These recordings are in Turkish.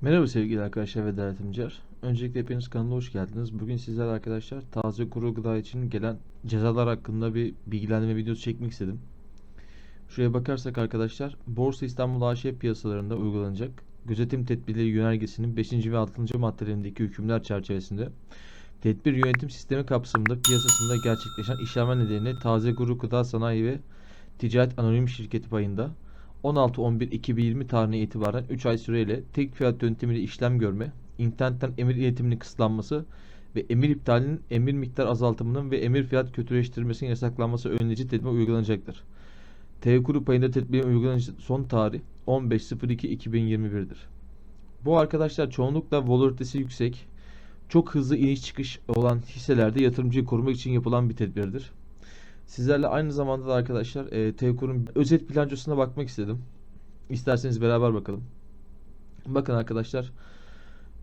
Merhaba sevgili arkadaşlar ve denetimciler. Öncelikle hepiniz kanala hoş geldiniz. Bugün sizler arkadaşlar taze kuru gıda için gelen cezalar hakkında bir bilgilendirme videosu çekmek istedim. Şuraya bakarsak arkadaşlar Borsa İstanbul AŞ piyasalarında uygulanacak gözetim tedbirleri yönergesinin 5. ve 6. maddelerindeki hükümler çerçevesinde tedbir yönetim sistemi kapsamında piyasasında gerçekleşen işlemler nedeniyle taze kuru gıda sanayi ve ticaret anonim şirketi payında 16.11.2020 tarihine itibaren 3 ay süreyle tek fiyat yöntemiyle işlem görme, internetten emir iletiminin kısıtlanması ve emir iptalinin emir miktar azaltımının ve emir fiyat kötüleştirmesinin yasaklanması önleyici tedbir uygulanacaktır. T-Kuru payında tedbirin uygulanışı son tarih 15.02.2021'dir. Bu arkadaşlar çoğunlukla volatilitesi yüksek, çok hızlı iniş çıkış olan hisselerde yatırımcıyı korumak için yapılan bir tedbirdir. Sizlerle aynı zamanda da arkadaşlar e, T-Kur'un özet bilançosuna bakmak istedim. İsterseniz beraber bakalım. Bakın arkadaşlar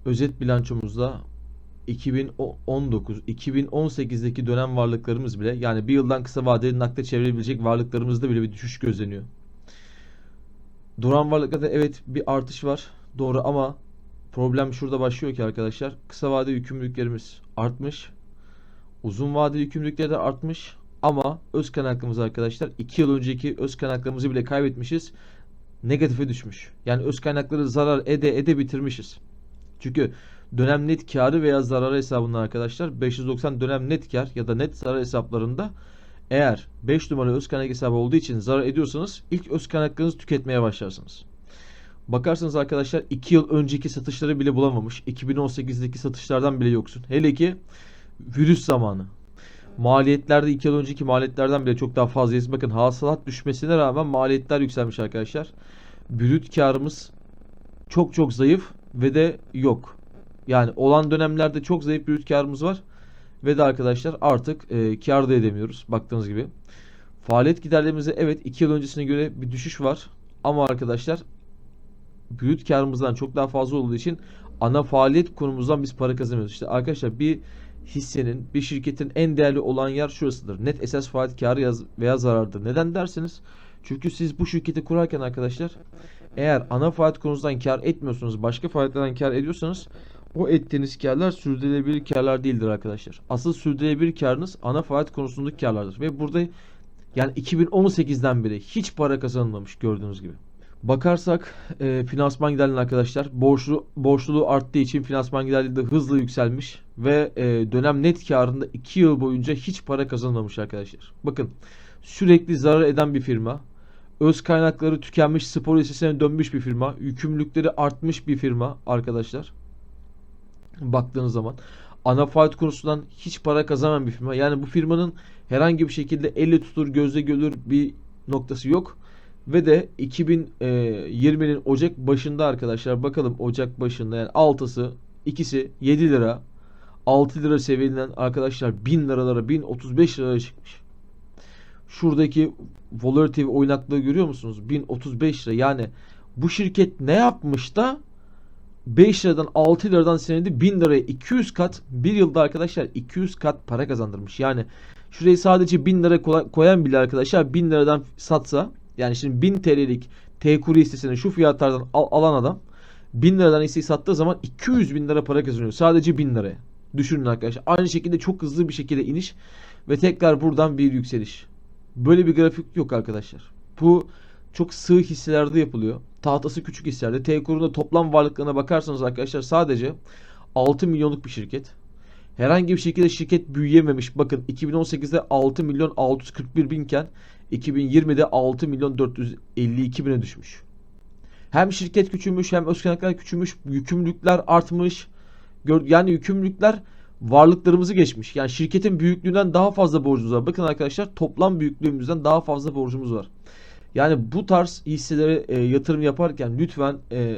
özet bilançomuzda 2019 2018'deki dönem varlıklarımız bile yani bir yıldan kısa vadeli nakde çevirebilecek varlıklarımızda bile bir düşüş gözleniyor. Duran varlıklarda evet bir artış var. Doğru ama problem şurada başlıyor ki arkadaşlar. Kısa vadeli yükümlülüklerimiz artmış. Uzun vadeli yükümlülükler de artmış. Ama öz kaynaklımız arkadaşlar 2 yıl önceki öz kaynaklığımızı bile kaybetmişiz. Negatife düşmüş. Yani öz kaynakları zarar ede ede bitirmişiz. Çünkü dönem net karı veya zararı hesabında arkadaşlar 590 dönem net kar ya da net zarar hesaplarında eğer 5 numara öz kaynak hesabı olduğu için zarar ediyorsanız ilk öz kaynaklarınızı tüketmeye başlarsınız. Bakarsanız arkadaşlar 2 yıl önceki satışları bile bulamamış. 2018'deki satışlardan bile yoksun. Hele ki virüs zamanı. Maliyetlerde 2 yıl önceki maliyetlerden bile çok daha fazlayız. Bakın hasılat düşmesine rağmen maliyetler yükselmiş arkadaşlar. Brüt karımız çok çok zayıf ve de yok. Yani olan dönemlerde çok zayıf brüt karımız var. Ve de arkadaşlar artık e, kar da edemiyoruz baktığınız gibi. Faaliyet giderlerimizde evet 2 yıl öncesine göre bir düşüş var. Ama arkadaşlar brüt karımızdan çok daha fazla olduğu için ana faaliyet konumuzdan biz para kazanıyoruz. İşte arkadaşlar bir hissenin, bir şirketin en değerli olan yer şurasıdır. Net esas faaliyet karı veya zarardır. Neden derseniz? Çünkü siz bu şirketi kurarken arkadaşlar eğer ana faaliyet konunuzdan kar etmiyorsunuz, başka faaliyetlerden kar ediyorsanız o ettiğiniz karlar sürdürülebilir karlar değildir arkadaşlar. Asıl sürdürülebilir karınız ana faaliyet konusundaki karlardır. Ve burada yani 2018'den beri hiç para kazanılmamış gördüğünüz gibi. Bakarsak e, finansman giderlerine arkadaşlar borçlu borçluluğu arttığı için finansman giderleri de hızla yükselmiş ve e, dönem net karında 2 yıl boyunca hiç para kazanmamış arkadaşlar. Bakın sürekli zarar eden bir firma, öz kaynakları tükenmiş spor hissesine dönmüş bir firma, yükümlülükleri artmış bir firma arkadaşlar. Baktığınız zaman ana faaliyet konusundan hiç para kazanmayan bir firma. Yani bu firmanın herhangi bir şekilde elle tutulur gözle görülür bir noktası yok. Ve de 2020'nin Ocak başında arkadaşlar bakalım Ocak başında yani 6'sı ikisi 7 lira 6 lira seviyelerinden arkadaşlar 1000 liralara 1035 liraya çıkmış. Şuradaki volatility oynaklığı görüyor musunuz? 1035 lira yani bu şirket ne yapmış da 5 liradan 6 liradan senedi 1000 liraya 200 kat bir yılda arkadaşlar 200 kat para kazandırmış. Yani şurayı sadece 1000 lira koyan bile arkadaşlar 1000 liradan satsa yani şimdi 1000 TL'lik T kuru hissesini şu fiyatlardan al, alan adam 1000 liradan hisseyi sattığı zaman 200 bin lira para kazanıyor. Sadece 1000 liraya. Düşünün arkadaşlar. Aynı şekilde çok hızlı bir şekilde iniş ve tekrar buradan bir yükseliş. Böyle bir grafik yok arkadaşlar. Bu çok sığ hisselerde yapılıyor. Tahtası küçük hisselerde. T kurunda toplam varlıklarına bakarsanız arkadaşlar sadece 6 milyonluk bir şirket. Herhangi bir şekilde şirket büyüyememiş. Bakın 2018'de 6 milyon 641 binken 2020'de 6 milyon 452 bine düşmüş. Hem şirket küçülmüş hem öz kaynaklar küçülmüş. Yükümlülükler artmış. Yani yükümlülükler varlıklarımızı geçmiş. Yani şirketin büyüklüğünden daha fazla borcumuz var. Bakın arkadaşlar toplam büyüklüğümüzden daha fazla borcumuz var. Yani bu tarz hisselere e, yatırım yaparken lütfen e,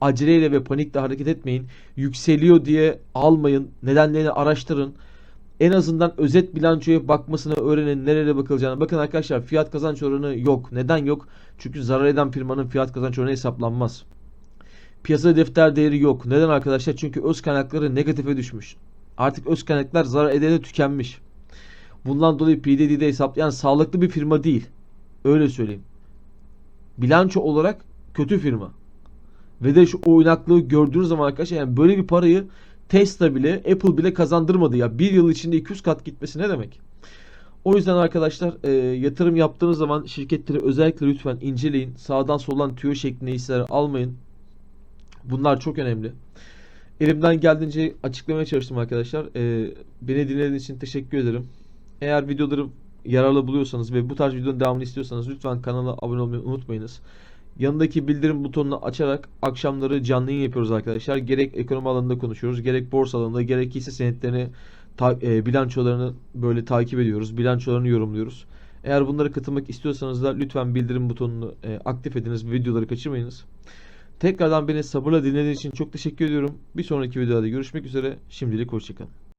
aceleyle ve panikle hareket etmeyin. Yükseliyor diye almayın. Nedenlerini araştırın. En azından özet bilançoya bakmasını öğrenin. Nereye bakılacağını. Bakın arkadaşlar fiyat kazanç oranı yok. Neden yok? Çünkü zarar eden firmanın fiyat kazanç oranı hesaplanmaz. Piyasa defter değeri yok. Neden arkadaşlar? Çünkü öz kaynakları negatife düşmüş. Artık öz kaynaklar zarar edene tükenmiş. Bundan dolayı PDD'de hesaplayan sağlıklı bir firma değil. Öyle söyleyeyim. Bilanço olarak kötü firma. Ve de şu oynaklığı gördüğünüz zaman arkadaşlar yani böyle bir parayı Tesla bile Apple bile kazandırmadı ya. Bir yıl içinde 200 kat gitmesi ne demek? O yüzden arkadaşlar e, yatırım yaptığınız zaman şirketleri özellikle lütfen inceleyin. Sağdan soldan tüyo şeklinde hisseler almayın. Bunlar çok önemli. Elimden geldiğince açıklamaya çalıştım arkadaşlar. E, beni dinlediğiniz için teşekkür ederim. Eğer videoları yararlı buluyorsanız ve bu tarz videonun devamını istiyorsanız lütfen kanala abone olmayı unutmayınız. Yanındaki bildirim butonunu açarak akşamları canlı yayın yapıyoruz arkadaşlar. Gerek ekonomi alanında konuşuyoruz, gerek borsa alanında, gerek hisse senetlerini, ta- e, bilançolarını böyle takip ediyoruz. Bilançolarını yorumluyoruz. Eğer bunlara katılmak istiyorsanız da lütfen bildirim butonunu e, aktif ediniz videoları kaçırmayınız. Tekrardan beni sabırla dinlediğiniz için çok teşekkür ediyorum. Bir sonraki videoda görüşmek üzere. Şimdilik hoşçakalın.